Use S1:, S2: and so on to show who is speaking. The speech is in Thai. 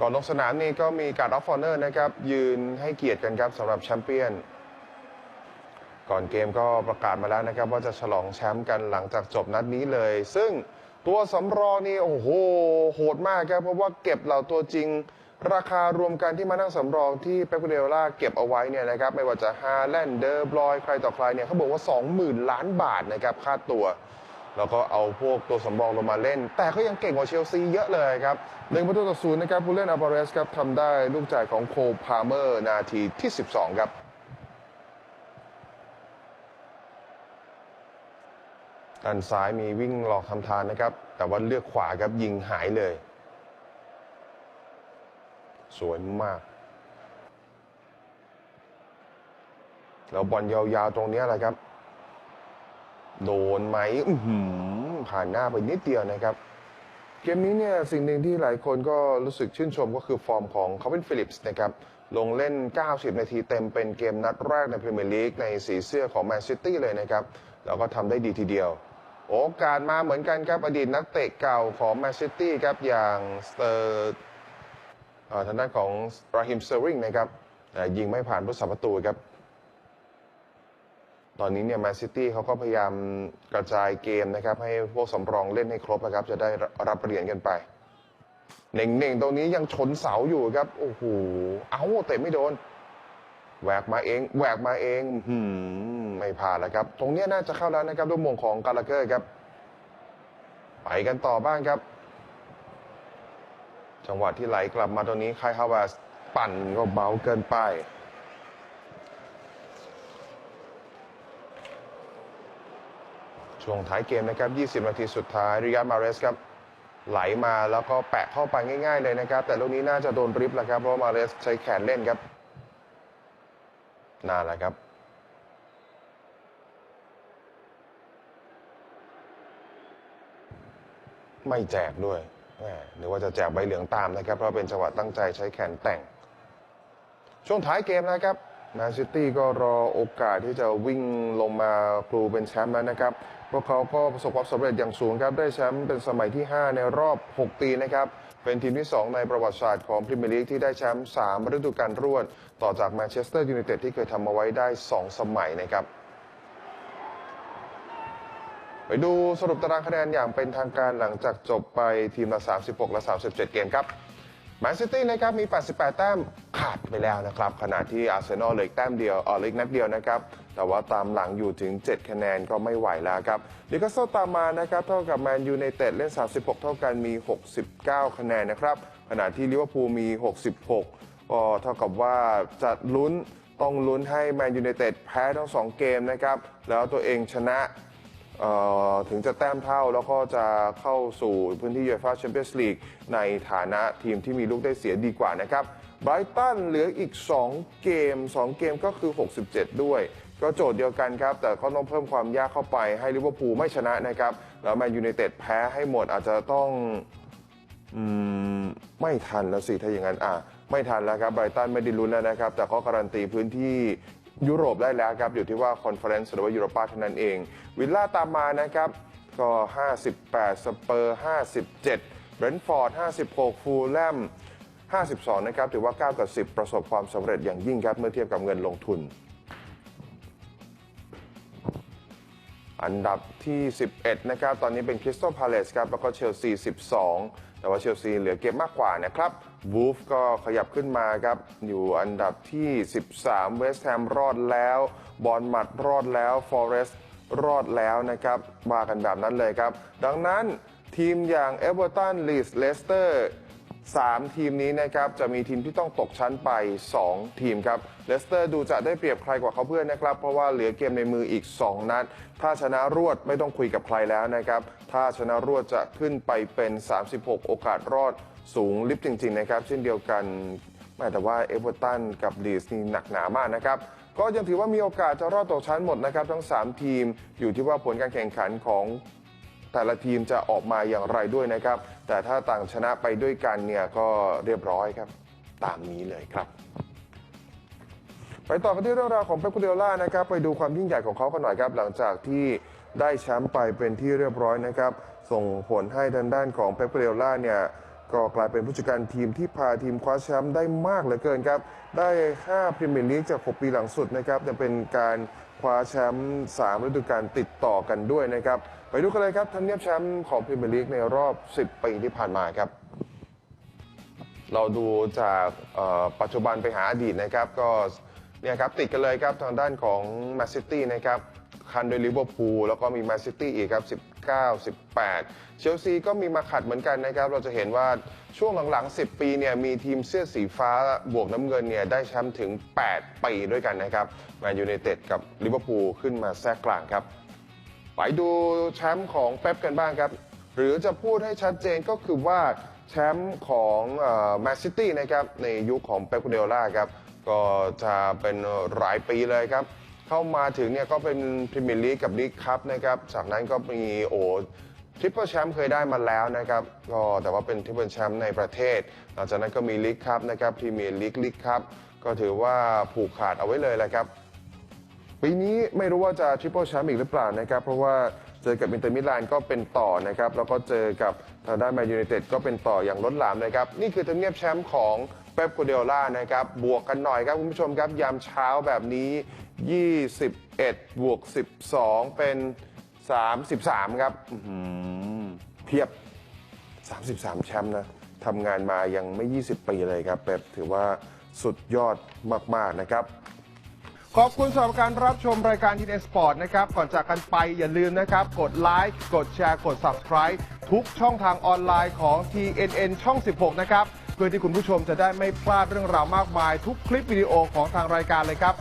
S1: ก่อนลงสนามนี่ก็มีการออฟฟอร์เนอร์นะครับ ยืนให้เกียรติกันครับสำหรับแชมเปี้ยน ก่อนเกมก็ประกาศมาแล้วนะครับ ว่าจะฉลองแชมป์กันหลังจากจบนัดนี้เลย ซึ่งตัวสำรองนี่โอ้โหโหดมากครับเพราะว่าเก็บเหล่าตัวจริง ราคารวมกันที่มานั่งสำรองที่เปปเดล่าเก็บเอาไว้เนี่ยนะครับไม่ว่าจะฮาแลนด์เดอร์บลอยใครต่อใครเนี่ยเขาบอกว่า 20,000 ล้านบาทนะครับค่าตัว แล้วก็เอาพวกตัวสำรองลงมาเล่น แต่ก็ยังเก่งกว่าเชลซีเยอะเลยครับหนึ่งประตูต่อศูนย์นะครับผู้เล่นอาบาเรสครับทำได้ลูกจ่ายของโคพาเมอร์นาทีที่ 12 ครับด้านซ้ายมีวิ่งหลอกทำทานนะครับ แต่ว่าเลือกขวาครับยิงหายเลย สวยมาก แล้วบอลยาวๆตรงนี้แหละครับ โดนไหมผ่านหน้าไปนิดเดียวนะครับ เกมนี้เนี่ยสิ่งหนึ่งที่หลายคนก็รู้สึกชื่นชมก็คือฟอร์มของคาร์วินฟิลิปส์นะครับ ลงเล่น 90 นาทีเต็มเป็นเกมนัดแรกในพรีเมียร์ลีกในสีเสื้อของแมนซิตี้เลยนะครับ แล้วก็ทำได้ดีทีเดียว โอกาสมาเหมือนกันครับ อดีตนักเตะเก่าของแมนซิตี้ครับอย่างสเตอร์ทางด้านของราฮิมเซอร์ริงนะครับยิงไม่ผ่านผู้สัประตูครับ ตอนนี้เนี่ยแมนซิตี้เขาก็พยายามกระจายเกมนะครับ ให้พวกสำรองเล่นให้ครบนะครับ จะได้รับเหรียญกันไปเน่งๆตรงนี้ยังชนเสาอยู่ครับ โอ้โหเอาเตะไม่โดนแหวกมาเองแหวกมาเองหืมไม่ผ่านแล้วครับ ตรงนี้น่าจะเข้าแล้วนะครับด้วยมงของกาลาเกอร์ครับ ไปกันต่อบ้างครับ จังหวะที่ไหลกลับมาตรงนี้คายฮาวาสปั่นก็เบาเกินไป ช่วงท้ายเกมนะครับ 20 นาทีสุดท้ายริยัตมาเรสครับไหลมาแล้วก็แปะเข้าไปง่ายๆเลยนะครับ แต่ลูกนี้น่าจะโดนริบแล้วครับ เพราะมาเรสใช้แขนเล่นครับน่าแหละครับ ไม่แจกด้วยหรือว่าจะแจกใบเหลืองตามนะครับ เพราะเป็นจังหวะตั้งใจใช้แขนแต่ง ช่วงท้ายเกมนะครับ แมนซิตี้ก็รอโอกาสที่จะวิ่งลงมาครูเป็นแชมป์แล้วนะครับ พวกเขาก็ประสบความสำเร็จอย่างสูงครับ ได้แชมป์เป็นสมัยที่ 5 ในรอบ 6 ปีนะครับ เป็นทีมที่ 2 ในประวัติศาสตร์ของพรีเมียร์ลีกที่ได้แชมป์3ฤดูกาลรวด ต่อจากแมนเชสเตอร์ยูไนเต็ดที่เคยทำมาไว้ได้ 2 สมัยนะครับไปดูสรุปตารางคะแนนอย่างเป็นทางการหลังจากจบไปทีมละ 36 และ 37 เกมครับ แมนซิตี้นะครับมี 88 แต้มขาดไปแล้วนะครับ ขณะที่อาร์เซนอลเหลืออกแต้มเดียวเออเหลืออกนัดเดียวนะครับ แต่ว่าตามหลังอยู่ถึง 7 คะแนนก็ไม่ไหวแล้วครับลิคาโซตามมานะครับเท่ากับแมนยูไนเต็ดเล่น 36 เท่ากันมี 69 คะแนนนะครับ ขณะที่ลิเวอร์พูลมี 66ก็เท่ากับว่าจะลุ้นต้องลุ้นให้แมนยูไนเต็ดแพ้ทั้ง 2 เกมนะครับ แล้วตัวเองชนะ เอ่อถึงจะแต้มเท่าแล้วก็จะเข้าสู่พื้นที่ยูฟ่าแชมเปี้ยนส์ลีกในฐานะทีมที่มีลูกได้เสียดีกว่านะครับไบรตันเหลืออีก 2 เกม 2 เกมก็คือ 67 ด้วย ก็โจทย์เดียวกันครับ แต่ก็ต้องเพิ่มความยากเข้าไปให้ลิเวอร์พูลไม่ชนะนะครับ แล้วแมนยูไนเต็ดแพ้ให้หมดอาจจะต้องอมไม่ทันแล้วสิ ถ้าอย่างนั้นอะไม่ทันแล้วครับไบรตันไม่ได้ลุ้นแล้วนะครับ แต่ก็การันตีพื้นที่ ยุโรปได้แล้วครับ อยู่ที่ว่าคอนเฟอเรนซ์หรือว่ายูโรปาเท่านั้นเอง วิลล่าตามมานะครับ ก็ 58 สเปอร์ 57 เบรนท์ฟอร์ด 56 ฟูลแลม 52 นะครับ ถือว่า 9 กับ 10 ประสบความสำเร็จอย่างยิ่งครับ เมื่อเทียบกับเงินลงทุน อันดับที่ 11 นะครับ ตอนนี้เป็นคริสตัลพาเลสครับ แล้วก็เชลซี 12 แต่ว่าเชลซีเหลือเกมมากกว่านะครับ วูฟก็ขยับขึ้นมาครับ อยู่อันดับที่ 13 เวสต์แฮมรอดแล้ว บอลมัดรอดแล้วฟอเรสต์รอดแล้วนะครับมากันแบบนั้นเลยครับ ดังนั้นทีมอย่างเอเวอร์ตันลีสเลสเตอร์3 ทีมนี้นะครับ จะมีทีมที่ต้องตกชั้นไป 2 ทีมครับเลสเตอร์ดูจะได้เปรียบใครกว่าเขาเพื่อนนะครับ เพราะว่าเหลือเกมในมืออีก 2 นัด ถ้าชนะรวดไม่ต้องคุยกับใครแล้วนะครับ ถ้าชนะรวดจะขึ้นไปเป็น 36 โอกาสรอด สูงลิฟต์จริง ๆ นะครับ เช่นเดียวกันแม้แต่ว่าเอเวอร์ตันกับลีสนี่หนักหนามากนะครับ ก็ยังถือว่ามีโอกาสจะรอดตกชั้นหมดนะครับ ทั้ง 3 ทีมอยู่ที่ว่าผลการแข่งขันของแต่ละทีมจะออกมาอย่างไรด้วยนะครับ แต่ถ้าต่างชนะไปด้วยกันเนี่ยก็เรียบร้อยครับ ตามนี้เลยครับ ไปต่อกันที่เรื่องราวของเป๊ปกูเดล่านะครับ ไปดูความยิ่งใหญ่ของเขากันหน่อยครับ หลังจากที่ได้แชมป์ไปเป็นที่เรียบร้อยนะครับ ส่งผลให้ทางด้านของเป๊ปกูเดล่าเนี่ย ก็กลายเป็นผู้จัดการทีมที่พาทีมคว้าแชมป์ได้มากเหลือเกินครับ ได้5พรีเมียร์ลีกจาก 6 ปีหลังสุดนะครับจะเป็นการคว้าแชมป์3ฤดูกาลติดต่อกันด้วยนะครับ ไปดูกันเลยครับทำเนียบแชมป์ของพรีเมียร์ลีกในรอบ 10 ปีที่ผ่านมาครับ เราดูจากปัจจุบันไปหาอดีตนะครับก็เนี่ยครับติดกันเลยครับทางด้านของแมนซิตี้นะครับ คันโดยลิเวอร์พูลแล้วก็มีแมนซิตี้อีกครับ 19 18 เชลซีก็มีมาขัดเหมือนกันนะครับ เราจะเห็นว่าช่วงหลังๆ 10 ปีเนี่ยมีทีมเสื้อสีฟ้าบวกน้ำเงินเนี่ยได้แชมป์ถึง 8 ปีด้วยกันนะครับแมนยูไนเต็ดกับลิเวอร์พูลขึ้นมาแทรกกลางครับ ไปดูแชมป์ของเป๊ปกันบ้างครับ หรือจะพูดให้ชัดเจนก็คือว่าแชมป์ของแมนซิตี้นะครับในยุคของเป๊ปกูเดล่าครับก็จะเป็นหลายปีเลยครับ เข้ามาถึงเนี่ยก็เป็นพรีเมียร์ลีกกับลีกคัพนะครับจากนั้นก็มีโอ้ทริปเปิลแชมป์เคยได้มาแล้วนะครับก็แต่ว่าเป็นทริปเปิลแชมป์ในประเทศ หลังจากนั้นก็มีลีกคัพนะครับพรีเมียร์ลีกลีกคัพก็ถือว่าผูกขาดเอาไว้เลยแหละครับปีนี้ไม่รู้ว่าจะทริปเปิลแชมป์อีกหรือเปล่านะครับเพราะว่า เจอกับอินเตอร์มิลานก็เป็นต่อนะครับแล้วก็เจอกับทางด้านแมนยูไนเต็ดก็เป็นต่ออย่างล้นหลามนะครับนี่คือทำเนียบแชมป์ของเป๊ปกูเดล่านะครับบวกกันหน่อยครับคุณผู้ชมครับยามเช้าแบบนี้ 21 บวก 12 เป็น 33 ครับอื้อหือเพียบ 33 แชมป์นะทำงานมายังไม่ 20 ปีเลยครับเป๊ปถือว่าสุดยอดมาก ๆ นะครับ ขอบคุณสำหรับการรับชมรายการทีเอสปอร์ตนะครับ ก่อนจากกันไปอย่าลืมนะครับ กดไลค์กดแชร์กด Subscribe ทุกช่องทางออนไลน์ของ TNN ช่อง 16 นะครับ เพื่อที่คุณผู้ชมจะได้ไม่พลาดเรื่องราวมากมาย ทุกคลิปวิดีโอของทางรายการเลยครับ